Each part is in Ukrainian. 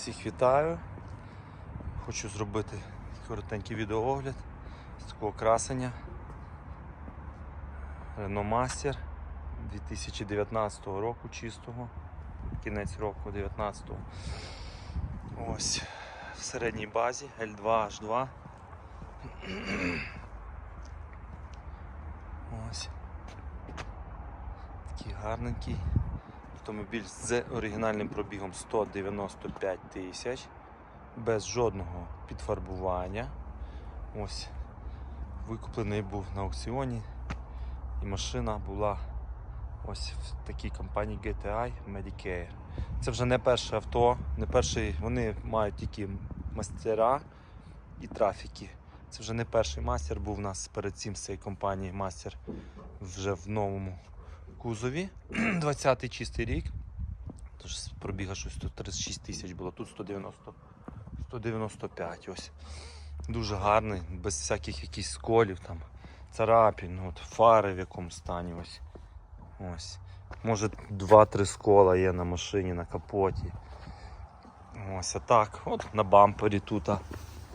Всіх вітаю. Хочу зробити коротенький відеоогляд з такого красення. Renault Master 2019 року чистого, кінець року 19-го. Ось в середній базі L2H2. Ось. Такий гарненький. Автомобіль з оригінальним пробігом 195 тисяч, без жодного підфарбування. Ось викуплений був на аукціоні, і машина була ось в такій компанії GTI Medicare. Це вже не перше авто, не перший, вони мають тільки мастера і трафіки. Це вже не перший мастер був у нас перед цим з цієї компанії мастер вже в новому кузові. 20-й чистий рік. Тож пробіга щось тут 36 тисяч було, тут 190, 195 ось. Дуже гарний, без всяких якихось сколів, там, царапін, ну, от, фари в якому стані. Ось. Ось. Може 2-3 скола є на машині, на капоті. Ось а так. От на бампері тут.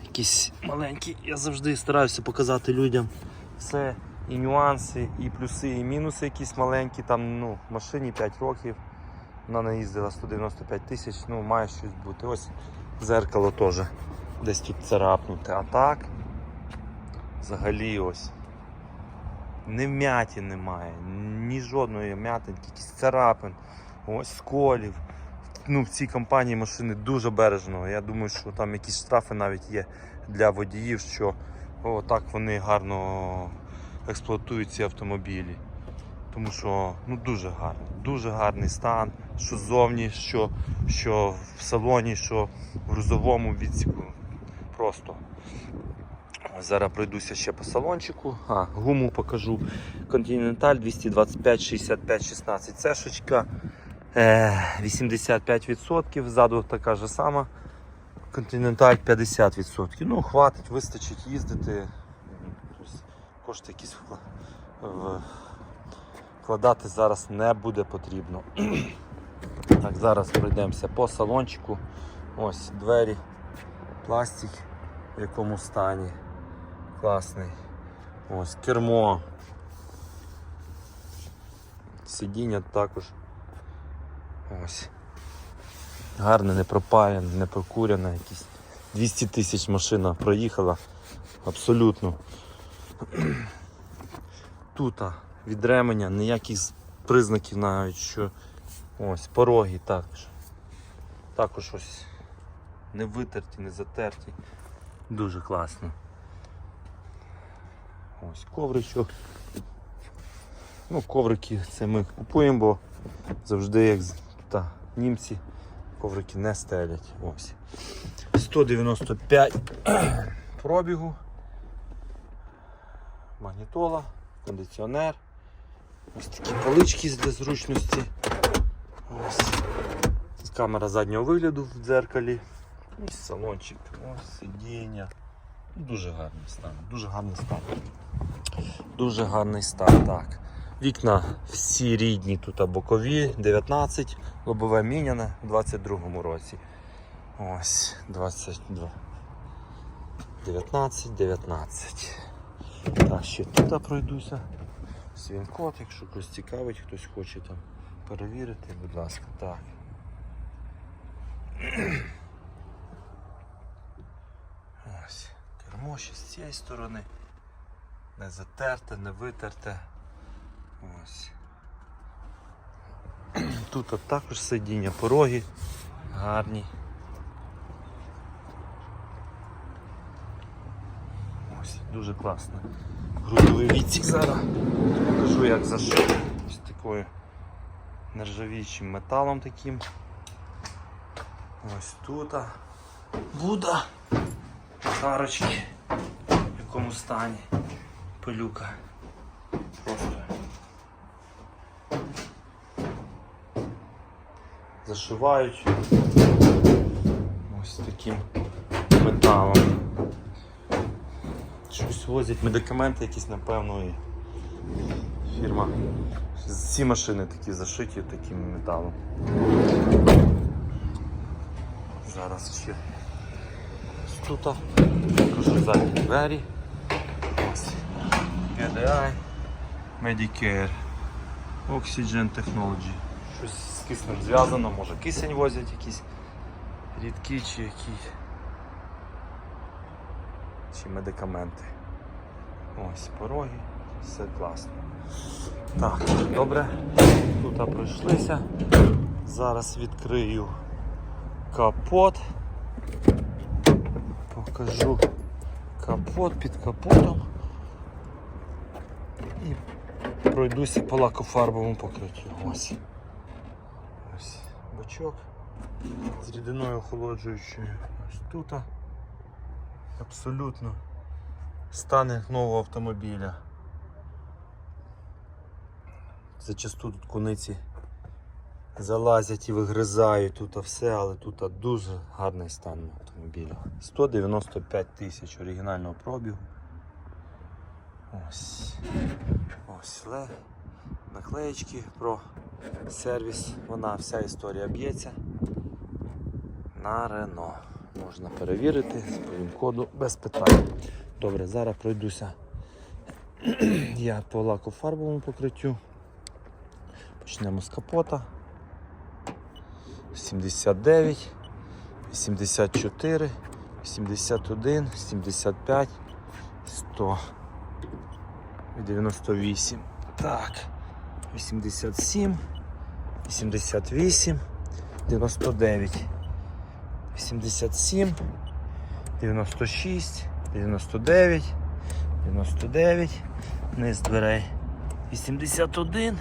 Якісь маленькі. Я завжди стараюся показати людям все і нюанси, і плюси, і мінуси якісь маленькі. Там ну, машині 5 років. Вона не їздила 195 тисяч, ну має щось бути. Ось зеркало теж десь тут царапнуте. А так взагалі ось. Ні м'яті немає, ні жодної м'ятинки, якісь царапин, ось сколів. Ну, в цій компанії машини дуже бережно. Я думаю, що там якісь штрафи навіть є для водіїв, що о, так вони гарно експлуатують ці автомобілі. Тому що ну, дуже гарний, дуже гарний стан, що ззовні, що, що в салоні, що в грузовому відсіку. Просто. Зараз пройдуся ще по салончику. А, гуму покажу. Continental 225 65 16 цешечка. Е, 85%. Ззаду така ж сама. Continental 50%. Ну, хватить, вистачить їздити. Кошти якісь вкладати зараз не буде потрібно. Так, зараз пройдемося по салончику. Ось двері, пластик, в якому стані. Класний. Ось кермо. Сидіння також. Ось. Гарне, не пропаяне, не прокуряне, якісь 200 тисяч машина проїхала. Абсолютно. Тут а, від ременя ніяких признаків навіть, що ось пороги також. Також ось не витерті, не затерті. Дуже класно. Ось ковричок. Ну, коврики це ми купуємо, бо завжди як та, німці коврики не стелять. Ось. 195 пробігу. Магнітола, кондиціонер. Ось такі полички для зручності. Ось. Камера заднього вигляду в дзеркалі. Ось салончик, ось сидіння. Дуже гарний стан, дуже гарний стан. Дуже гарний стан, так. Вікна всі рідні, тут бокові, 19, лобове міняне у 22-му році. Ось, 22. 19, 19. Так, ще тут пройдуся. Свін-код, якщо когось цікавить, хтось хоче там перевірити, будь ласка, так. Ось, кермо ще з цієї сторони. Не затерте, не витерте. Ось. Тут також сидіння, пороги гарні. Ось, дуже класно. Грудовий відсік зараз. Покажу як зашив. Ось такою нержавіючим металом таким. Ось тут. Буда. Шарочки. В якому стані. Пилюка. Просто. Зашивають ось таким металом. Щось возять медикаменти якісь, напевно, і фірма. Всі машини такі зашиті таким металом. Зараз ще тут. Покажу задні двері. Ось. GDI. Medicare. Oxygen Technology. Щось з киснем зв'язано, може кисень возять якісь рідкі чи які. Чи медикаменти. Ось пороги, все класно. Так, добре. Тут пройшлися. Зараз відкрию капот. Покажу капот під капотом. І пройдуся по лакофарбовому покриттю. Ось. Ось бачок з рідиною охолоджуючою. Ось тут. Абсолютно стан нового автомобіля. Зачасту тут куниці залазять і вигризають тут все, але тут дуже гарний стан автомобіля. 195 тисяч оригінального пробігу. Ось. Ось ле. Наклеєчки про сервіс. Вона вся історія б'ється. На Рено. Можна перевірити з коду без питань. Добре, зараз пройдуся я по лакофарбовому покриттю. Почнемо з капота. 79, 84, 81, 75, 100 і 98. Так. 87, 88, 99, 87, 96, 99, 99, низ дверей. 81,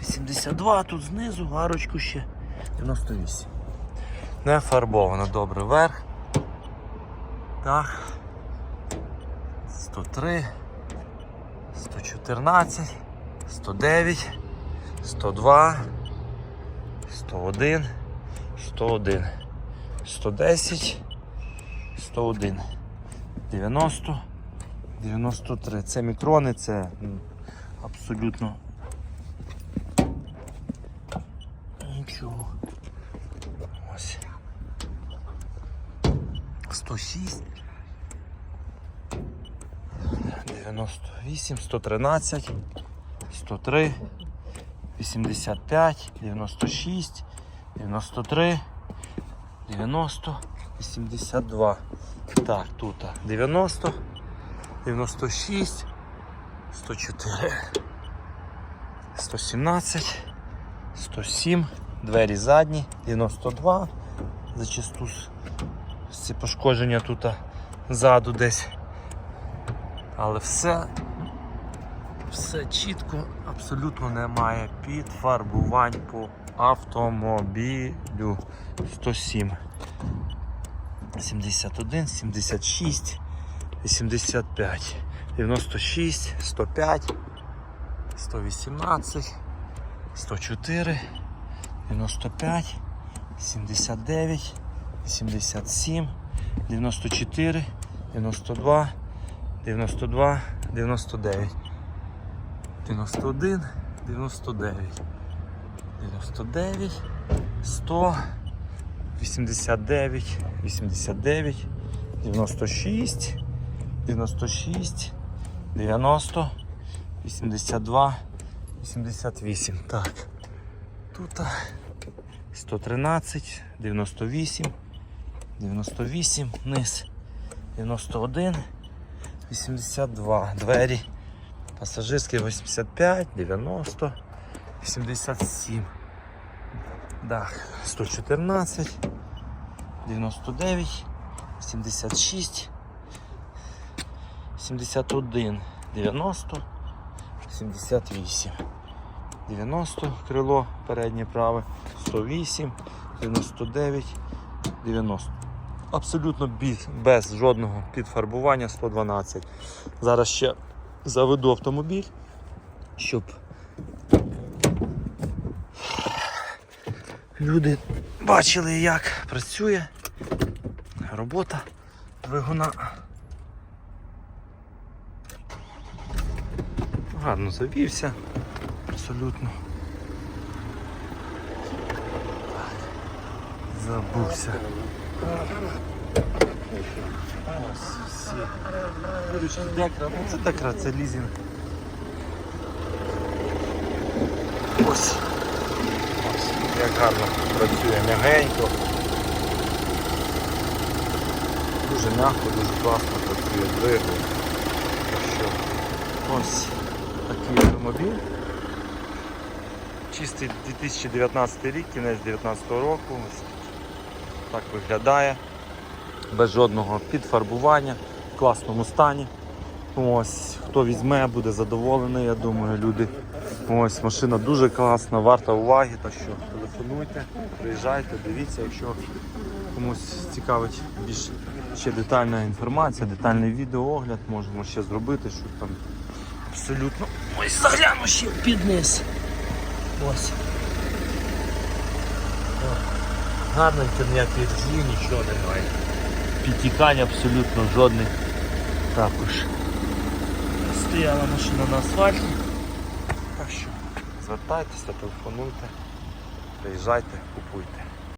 82, тут знизу гарочку ще 98. Не фарбовано добре вверх. Так. 103, 114, 109, 102, 101, 101, 110, 101, 90, 93. Це мікрони, це абсолютно нічого. Ось. 106. 98, 113, 103, 85, 96, 93, 90, 82. Так, тут 90, 96, 104, 117, 107, двері задні, 92. Зачасту ці пошкодження тут ззаду десь. Але все, все чітко, абсолютно немає підфарбувань по автомобілю. 107. 71, 76, 85, 96, 105, 118, 104, 95, 79, 87, 94, 92, 92, 99, 91, 99, 99, 100, 89, 89, 96, 96, 90, 82, 88. Так. Тут 113, 98, 98, низ, 91, 82. Двері. Пасажирські 85, 90, 87. Дах 114, 99, 76, 71, 90, 78. 90 крило переднє праве, 108, 99, 90. Абсолютно без, без жодного підфарбування 112. Зараз ще заведу автомобіль, щоб люди бачили, як працює робота двигуна. Гарно завівся. Абсолютно. Забувся. Ручки декра. Ну, це декра, це лізінг. Ось. Ось. Як гарно працює м'ягенько. Дуже м'яко, дуже класно працює двигун. Ось такий автомобіль. Чистий 2019 рік, кінець 2019 року. Ось так виглядає. Без жодного підфарбування, в класному стані. Ось, хто візьме, буде задоволений, я думаю, люди. Ось машина дуже класна, варта уваги. Так що телефонуйте, приїжджайте, дивіться, якщо комусь цікавить більш ще детальна інформація, детальний відеоогляд, можемо ще зробити, що там абсолютно. Ось загляну ще під низ. Ось. Гарненько ніяких ржі, нічого немає. Підтікань абсолютно жодних також. Стояла машина на асфальті. Так що звертайтеся, телефонуйте, приїжджайте, купуйте.